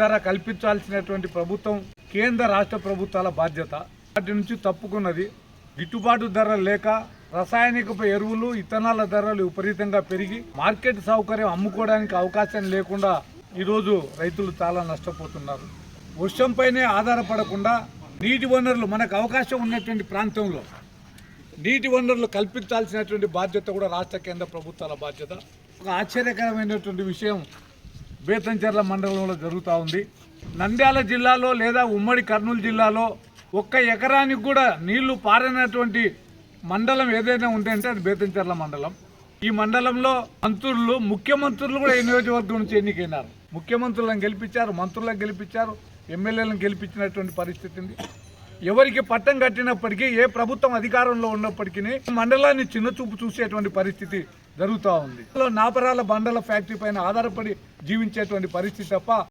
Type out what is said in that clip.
ధర కల్పించాల్సినటువంటి ప్రభుత్వం కేంద్ర రాష్ట్ర ప్రభుత్వాల బాధ్యత. వాటి నుంచి తప్పుకున్నది. గిట్టుబాటు ధర లేక రసాయనిక ఎరువులు ఇథనాల ధరలు విపరీతంగా పెరిగి మార్కెట్ సౌకర్యం అమ్ముకోవడానికి అవకాశం లేకుండా ఈరోజు రైతులు చాలా నష్టపోతున్నారు. వర్షంపైనే ఆధారపడకుండా నీటి వనరులు మనకు అవకాశం ఉన్నటువంటి ప్రాంతంలో నీటి వనరులు కల్పించాల్సినటువంటి బాధ్యత కూడా రాష్ట్ర కేంద్ర ప్రభుత్వాల బాధ్యత. ఒక ఆశ్చర్యకరమైనటువంటి విషయం బేతంచెర్ల మండలంలో జరుగుతూ ఉంది. నంద్యాల జిల్లాలో లేదా ఉమ్మడి కర్నూలు జిల్లాలో ఒక్క ఎకరానికి కూడా నీళ్ళు పారినటువంటి మండలం ఏదైనా ఉందంటే అది బేతంచెర్ల మండలం. ఈ మండలంలో మంత్రులు ముఖ్యమంత్రులు కూడా ఈ నియోజకవర్గం నుంచి ఎన్నికైనారు. ముఖ్యమంత్రులను గెలిపించారు మంత్రులను గెలిపించారు ఎమ్మెల్యేలను గెలిపించినటువంటి పరిస్థితి ఉంది. ఎవరికి పట్టం కట్టినప్పటికీ ఏ ప్రభుత్వం అధికారంలో ఉన్నప్పటికీ మండలాన్ని చిన్న చూపు చూసేటువంటి పరిస్థితి జరుగుతూ ఉంది. నాపరాల బండల ఫ్యాక్టరీ పైన ఆధారపడి జీవించేటువంటి పరిస్థితి తప్ప